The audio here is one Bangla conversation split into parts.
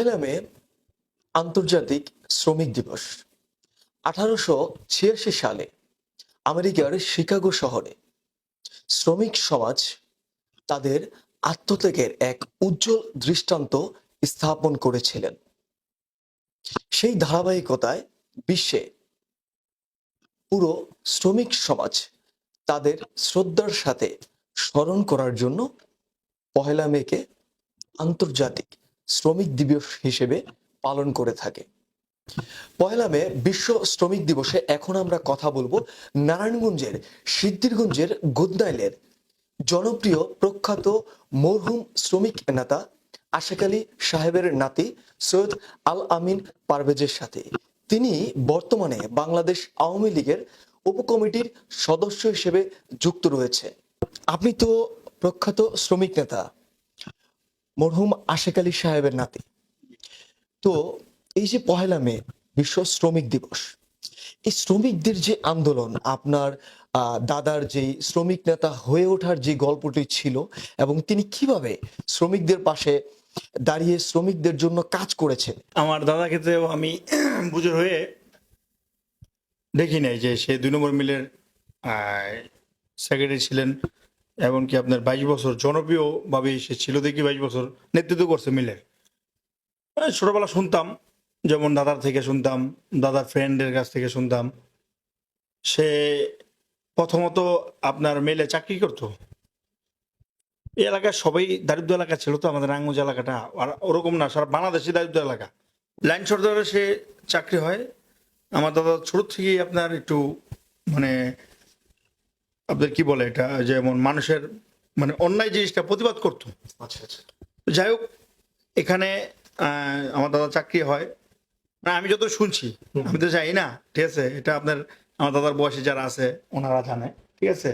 পহেলা মে, আন্তর্জাতিক শ্রমিক দিবস। আঠারোশো ছিয়াশি সালে আমেরিকার শিকাগো শহরে শ্রমিক সমাজ তাদের আত্মত্যাগের এক উজ্জ্বল দৃষ্টান্ত স্থাপন করেছিলেন। সেই ধারাবাহিকতায় বিশ্বে পুরো শ্রমিক সমাজ তাদের শ্রদ্ধার সাথে স্মরণ করার জন্য পহেলা মেকে আন্তর্জাতিক শ্রমিক দিবস হিসেবে পালন করে থাকে। পহেলা মে বিশ্ব শ্রমিক দিবসে এখন আমরা কথা বলব নারায়ণগঞ্জের সিদ্ধিরগঞ্জের গোদনাইলের জনপ্রিয় প্রখ্যাত মরহুম শ্রমিক নেতা আশেক আলী সাহেবের নাতি সৈয়দ আল আমিন পারভেজের সাথে। তিনি বর্তমানে বাংলাদেশ আওয়ামী লীগের উপকমিটির সদস্য হিসেবে যুক্ত রয়েছে। আপনি তো প্রখ্যাত শ্রমিক নেতা মরহুম আশেক আলী সাহেবের নাতি। তো এই যে পহেলা মে, বিশ্ব শ্রমিক দিবস, এই শ্রমিকদের যে আন্দোলন, আপনার দাদার যে শ্রমিক নেতা হয়ে ওঠার যে গল্পটি ছিল এবং তিনি কীভাবে শ্রমিকদের পাশে দাঁড়িয়ে শ্রমিকদের জন্য কাজ করেছেন? আমার দাদা ক্ষেত্রেও আমি বুঝে হয়ে দেখি নাই যে সে দুই নম্বর মিলের সেক্রেটারি ছিলেন। এমনকি আপনার বাইশ বছর জনপ্রিয়ভাবে সে ছিল দেখি বাইশ বছর নেতৃত্ব করছে মিলের। ছোটবেলা শুনতাম, যেমন দাদার থেকে শুনতাম, দাদার ফ্রেন্ডের কাছ থেকে শুনতাম। সে প্রথমত আপনার মেলে চাকরি করতো। এই এলাকায় সবাই দারিদ্র এলাকা ছিল তো, আমাদের রাঙ্গুজ এলাকাটা। আর ওরকম না, সারা বাংলাদেশি দারিদ্র এলাকা। লাইন সর্দারে সে চাকরি হয়। আমার দাদা ছোট থেকেই আপনার একটু মানে আপনার কি বলে এটা? যেমন মানুষের মানে অন্যায় জিনিসটা প্রতিবাদ করতো। আচ্ছা আচ্ছা। যাই হোক এখানে আমার দাদা চাকরি হয়। না আমি যত শুনছি আমি তো যাই না ঠিক আছে? এটা আপনার আমার দাদার বয়সে যারা আছে ওনারা জানে ঠিক আছে?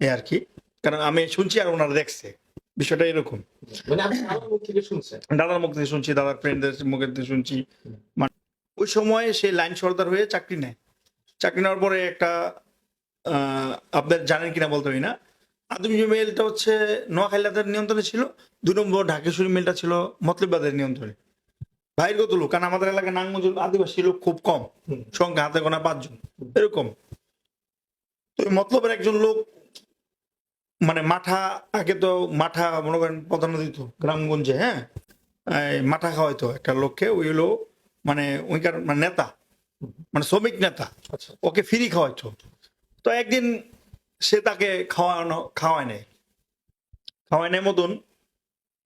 এই আর কি। কারণ আমি শুনছি আর ওনারা দেখছে। বিষয়টা এরকম। মানে দাদার মুখ থেকে শুনছি দাদার ফ্রেন্ডদের মুখের থেকে শুনছি। মানে ওই সময় সে লাইন সর্দার হয়ে চাকরি নেয়। চাকরি নেওয়ার পরে একটা আপনার জানেন কিনা বলতে পারি না। আদমি মেলটা হচ্ছে নোয়াখাইলাদের নিয়ন্ত্রণে ছিল দুই নম্বর ঢাকেশ্বরী মেলটা ছিল মতলিবাদের নিয়ন্ত্রণে। বাইরগত লোক কারণ আমাদের এলাকায় নাঙ্গমজুর আদিবাসী লোক খুব কম সংখ্যা হাতে গোনা পাঁচজন এরকম। তো মতলবের একজন লোক মানে মাঠা আগে তো মাঠা মনে করেন প্রধান দিত গ্রামগঞ্জে হ্যাঁ? মাঠা খাওয়াইতো একটা লোককে ওই হলো মানে ওইকার মানে নেতা মানে শ্রমিক নেতা আচ্ছা। ওকে ফ্রি খাওয়াইতো। তো একদিন সে তাকে খাওয়ানো খাওয়ায় নেয়। খাওয়ায় নেয় মতন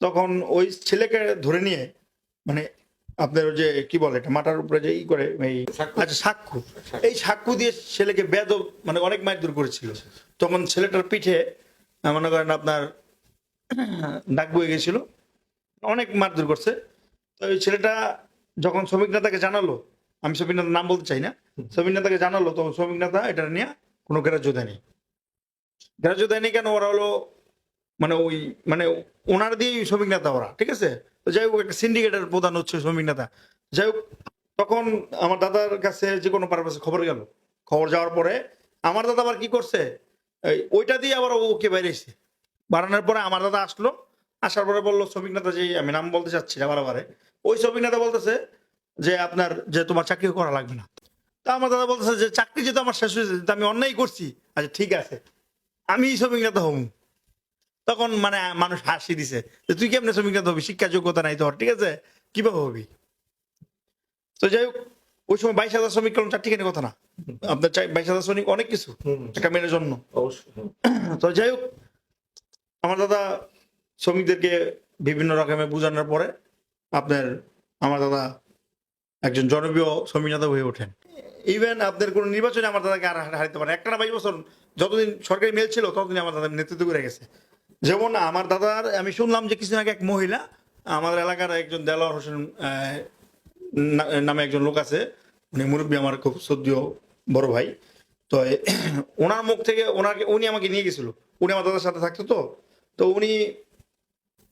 তখন ওই ছেলেকে ধরে নিয়ে মানে আপনার যে কি বলে এটা মাথার উপরে যে ই করে এই আচ্ছা সাক্ষু এই সাক্ষু দিয়ে ছেলেকে বেদ মানে অনেক মাইর দূর করেছিল। তখন ছেলেটার পিঠে মনে করেন আপনার ডাক বয়ে গেছিল। অনেক মারধর করছে। তো ওই ছেলেটা যখন শ্রমিক নেতাকে জানালো আমি শ্রমিক নেতার নাম বলতে চাই না শ্রমিক নেতাকে জানালো তখন শ্রমিক নেতা এটা নিয়ে কোনো গ্রাহ্য দেয়নি গ্রাহ্য দেয়নি কেন? ওরা হলো মানে ওই মানে ওনার দিয়েই শ্রমিক নেতা ওরা, ঠিক আছে? যাই হোক, একটা সিন্ডিকেটের প্রধান হচ্ছে শ্রমিক নেতা। যাই হোক, তখন আমার দাদার কাছে যে কোনো পারপাসে খবর গেল। খবর যাওয়ার পরে আমার দাদা আবার কি করছে? ওইটা দিয়ে আবার ওকে বেরিয়েছে বাড়ানোর পরে আমার দাদা আসলো। আসার পরে বলল, শ্রমিক নেতা, যে আমি নাম বলতে চাচ্ছি না বারে ওই শ্রমিক নেতা বলতেছে যে, আপনার যে তোমার চাকরি করা লাগবে না। তা আমার দাদা বলতেছে যে চাকরি যেহেতু আমার শেষ হয়েছে আমি অন্যায় করছি। আচ্ছা ঠিক আছে। আমি শ্রমিক নেতা হম তখন মানে মানুষ হাসি দিছে যে তুই কেমনে শ্রমিক নেতা হবি? শিক্ষা যোগ্যতা নাই তোর ঠিক আছে? কীভাবে হবি? তো যাই হোক ওই সময় বাইশ হাজার শ্রমিক কলম চারটিখানি কথা না। আপনার বাইশ হাজার শ্রমিক অনেক কিছু একটা মেয়ের জন্য। অবশ্যই তো যাই হোক আমার দাদা শ্রমিকদেরকে বিভিন্ন রকমের বোঝানোর পরে আপনার আমার দাদা একজন জনপ্রিয় শ্রমিক নেতা হয়ে ওঠেন। ইভেন আপনার কোনো নির্বাচনে আমার দাদাকে আর হারাতে পারে একটা না বাইশ বছর যতদিন সরকারি মেল ছিল, ততদিন আমার দাদা নেতৃত্ব করে গেছে। যেমন আমার দাদার, আমি শুনলাম যে কিছুদিন আগে এক মহিলা, আমাদের এলাকার একজন দেলোয়ার হোসেন নামে একজন লোক আছে। উনি মুরব্বী আমার খুব শ্রদ্ধীয় বড় ভাই। তো ওনার মুখ থেকে ওনাকে, উনি আমাকে নিয়ে গেছিল। উনি আমার দাদার সাথে থাকতো তো। তো উনি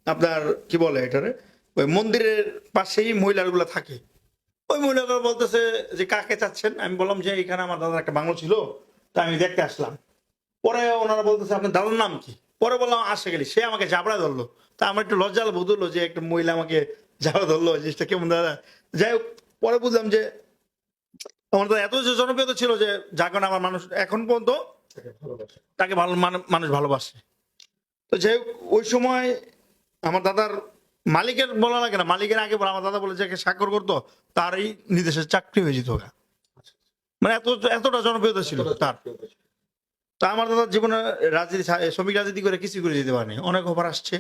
আপনার কি বলে এটারে? ওই মন্দিরের পাশেই মহিলাগুলো থাকে। ওই মহিলাগুলো বলতেছে যে কাকে চাচ্ছেন? আমি বললাম যে এখানে আমার দাদার একটা বাংলো ছিল তা আমি দেখতে আসলাম। পরে ওনারা বলতেছে আপনার দাদার নাম কি? পরে বললাম আসে গেলি সে আমাকে জাবড়া ধরলো। তা আমার একটু লজ্জা বোধ হলো যে একটা মহিলা আমাকে যাওয়া ধরলো জিনিসটা কেমন দাদা? যাই হোক পরে বুঝলাম যে আমার দাদা এত যে জনপ্রিয়তা ছিল যে যার কারণে আমার মানুষ এখন পর্যন্ত তাকে ভালো মানুষ ভালোবাসে। তো যাই হোক ওই সময় আমার দাদার মালিকের বলা লাগে না মালিকের আগে বলে আমার দাদা বলে যে একে স্বাক্ষর করতো তার এই নির্দেশের চাকরি হয়ে যেত মানে এত এতটা জনপ্রিয়তা ছিল তার। তা আমার দাদার জীবনে রাজনীতি শ্রমিক রাজনীতি করে কিছু করে যেতে পারেনি। অনেক অফার আসছে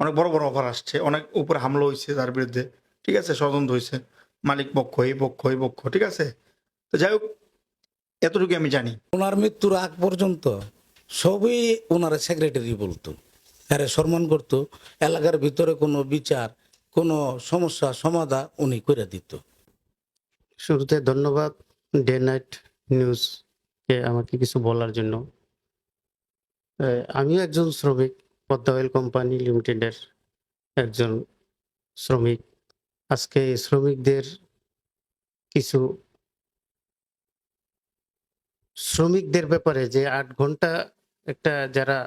অনেক বড় বড় অফার আসছে অনেক উপরে হামলা হয়েছে তার বিরুদ্ধে। ঠিক আছে ষড়যন্ত্র হয়েছে মালিক পক্ষ এই পক্ষ এই পক্ষ ঠিক আছে? তো যাই হোক এতটুকু আমি জানি। ওনার মৃত্যুর আগ পর্যন্ত সবই ওনার সেক্রেটারি বলতো। হ্যাঁ সম্মান করতো, এলাকার ভিতরে কোনো বিচার, কোনো সমস্যা সমাধান উনি করে দিত। শুরুতে ধন্যবাদ ডে নাইট নিউজকে আমাকে কিছু বলার জন্য। আমিও একজন শ্রমিক, পদ্মা অয়েল কোম্পানি লিমিটেডের একজন শ্রমিক। আজকে শ্রমিকদের কিছু শ্রমিকদের ব্যাপারে যে আট ঘণ্টা একটা যারা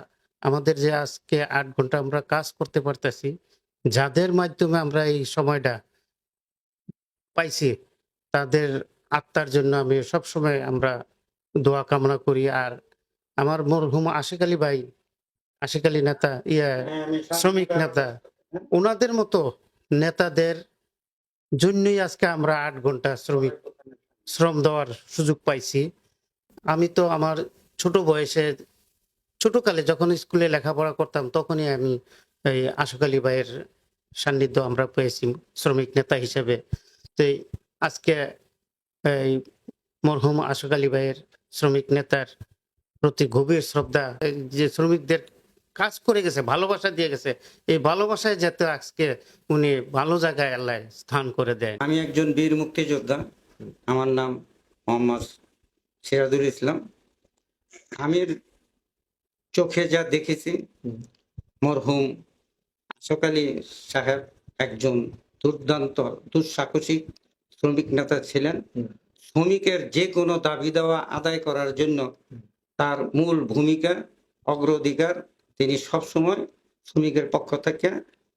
আমাদের যে আজকে আট ঘণ্টা আমরা কাজ করতে পারতেছি, যাদের মাধ্যমে আমরা এই সময়টা পাইছি, তাদের আত্মার জন্য আমি সবসময় আমরা দোয়া কামনা করি। আর আমার মরহুম আশিক আলী ভাই, আশিক আলী নেতা, ইয়া শ্রমিক নেতা, ওনাদের মতো নেতাদের জন্যই আজকে আমরা আট ঘণ্টা শ্রমিক শ্রম দেওয়ার সুযোগ পাইছি। আমি তো আমার ছোট বয়সে ছোটকালে যখন স্কুলে লেখাপড়া করতাম, তখনই আমি এই আশোক আলী ভাইয়ের সান্নিধ্য আমরা পেয়েছি শ্রমিক নেতা হিসেবে। তো আজকে এই মরহুম আশোক আলী ভাইয়ের শ্রমিক নেতার প্রতি গভীর শ্রদ্ধা যে শ্রমিকদের কাজ করে গেছে, ভালোবাসা দিয়ে গেছে, এই ভালোবাসায় যাতে আজকে উনি ভালো জায়গায় আল্লাহ স্থান করে দেয়। আমি একজন বীর মুক্তিযোদ্ধা, আমার নাম মোহাম্মদ সিরাজুল ইসলাম। আমি চোখে যা দেখেছি মরহুম আশোক সাহেব একজন দুর্দান্ত দুঃসাহসিক শ্রমিক নেতা ছিলেন। শ্রমিকের যে কোনো দাবি দেওয়া আদায় করার জন্য তার মূল ভূমিকা অগ্রাধিকার তিনি সবসময় শ্রমিকের পক্ষ থেকে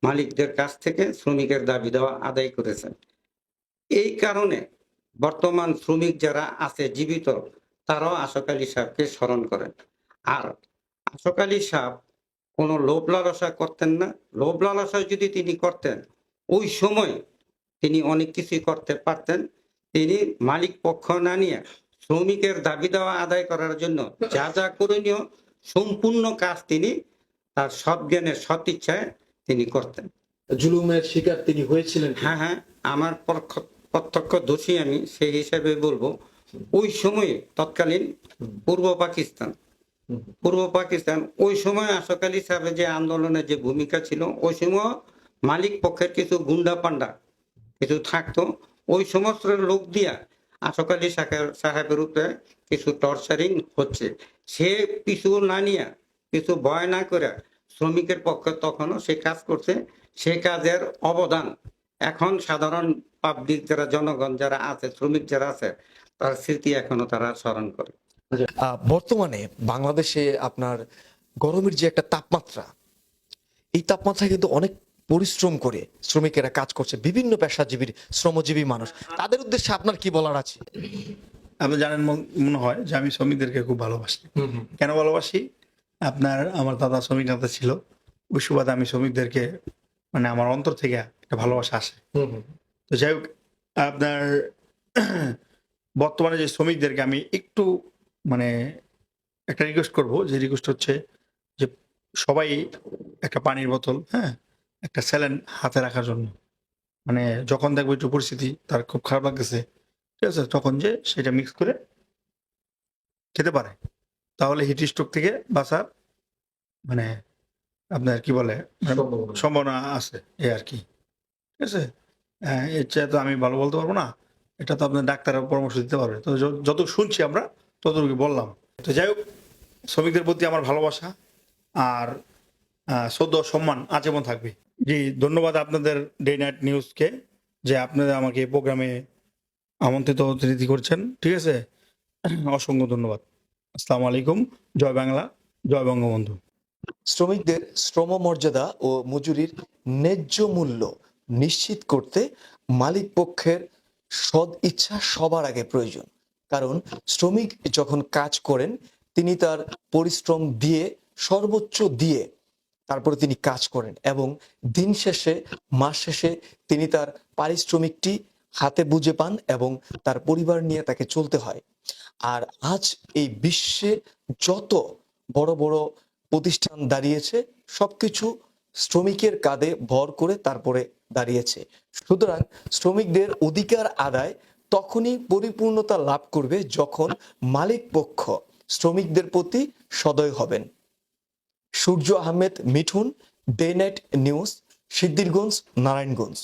মালিকদের কাছ থেকে শ্রমিকের দাবি দেওয়া আদায় করেছেন। এই কারণে বর্তমান শ্রমিক যারা আছে জীবিত তারাও আশোক আলী সাহেবকে স্মরণ করেন। আর আশোক আলী সাহেব কোনো লোভ লালসা করতেন না। লোভ লালসা যদি তিনি করতেন ওই সময় তিনি অনেক কিছুই করতে পারতেন। তিনি মালিক পক্ষ না নিয়ে শ্রমিকের দাবি দেওয়া আদায় করার জন্য যা যা করণীয় সম্পূর্ণ কাজ তিনি তার সব জ্ঞানের সৎ ইচ্ছায় তিনি করতেন। জুলুমের শিকার তিনি হয়েছিলেন হ্যাঁ হ্যাঁ আমার প্রত্যক্ষ দোষী আমি সেই হিসাবে বলব ওই সময়ে তৎকালীন পূর্ব পাকিস্তান। পূর্ব পাকিস্তান, ওই সময় আশোক আলী সাহেবের যে আন্দোলনের যে ভূমিকা ছিল, ওই সময় মালিক পক্ষের কিছু গুন্ডা পান্ডা কিছু থাকতো। ওই সমস্ত লোক দিয়া আশোক আলী সাহেব- সাহেবের উপরে কিছু টর্চারিং হচ্ছে। সে পিছু না নিয়ে, কিছু ভয় না করে শ্রমিকের পক্ষে তখনও সে কাজ করছে। সে কাজের অবদান এখন সাধারণ পাবলিক যারা, জনগণ যারা আছে, শ্রমিক যারা আছে, তার স্মৃতি এখনও তারা স্মরণ করে। বর্তমানে বাংলাদেশে আপনার গরমের যে একটা তাপমাত্রা এই তাপমাত্রা কিন্তু অনেক পরিশ্রম করে শ্রমিকেরা কাজ করছে। বিভিন্ন পেশাজীবীর শ্রমজীবী মানুষ তাদের উদ্দেশ্যে আপনার কি বলার আছে? আপনি জানেন মনে হয় যে আমি শ্রমিকদেরকে খুব ভালোবাসি। কেন ভালোবাসি? আপনার আমার দাদা শ্রমিক নেতা ছিল। ওই সুবাদে আমি শ্রমিকদেরকে মানে আমার অন্তর থেকে একটা ভালোবাসা আসে। তো যাই হোক আপনার বর্তমানে যে শ্রমিকদেরকে আমি একটু মানে একটা রিকোয়েস্ট করব যে রিকোয়েস্ট হচ্ছে যে সবাই একটা পানির বোতল হ্যাঁ একটা স্যালেন হাতে রাখার জন্য। মানে যখন দেখব একটু পরিস্থিতি তার খুব খারাপ লাগতেছে ঠিক আছে তখন যে সেটা মিক্স করে খেতে পারে। তাহলে হিট স্ট্রোক থেকে বাঁচার মানে আপনার কি বলে মানে সম্ভাবনা আছে। এ আর কি। ঠিক আছে? হ্যাঁ, এর চেয়ে তো আমি ভালো বলতে পারব না। এটা তো আপনার ডাক্তারের পরামর্শ দিতে পারবে। তো য- যতটুকু শুনছি আমরা ততটুকু বললাম, তো যাই হোক, শ্রমিকদের প্রতি আমার ভালোবাসা আর ও সম্মান আজীবন থাকবে। জি, ধন্যবাদ আপনাদের ডে নাইট নিউজকে যে আপনারা আমাকে এই প্রোগ্রামে আমন্ত্রিত অতিথি করছেন, ঠিক আছে? অসংখ্য ধন্যবাদ। আসসালামু আলাইকুম, জয় বাংলা, জয় বঙ্গবন্ধু। শ্রমিকদের শ্রম মর্যাদা ও মজুরির ন্যায্য মূল্য নিশ্চিত করতে মালিক পক্ষের সদ ইচ্ছা সবার আগে প্রয়োজন। কারণ শ্রমিক যখন কাজ করেন, তিনি তার পরিশ্রম দিয়ে সর্বোচ্চ দিয়ে তারপরে তিনি কাজ করেন এবং দিন শেষে, মাস শেষে তিনি তার পারিশ্রমিকটি হাতে বুঝে পান এবং তার পরিবার নিয়ে তাকে চলতে হয়। আর আজ এই বিশ্বে যত বড় বড় প্রতিষ্ঠান দাঁড়িয়েছে, সবকিছু শ্রমিকের কাঁধে ভর করে তারপরে দাঁড়িয়েছে। সুতরাং শ্রমিকদের অধিকার আদায় তখনই পরিপূর্ণতা লাভ করবে যখন মালিক পক্ষ শ্রমিকদের প্রতি সদয় হবেন। Surya Ahmed Mithun, day night news Siddhirganj Narayanganj.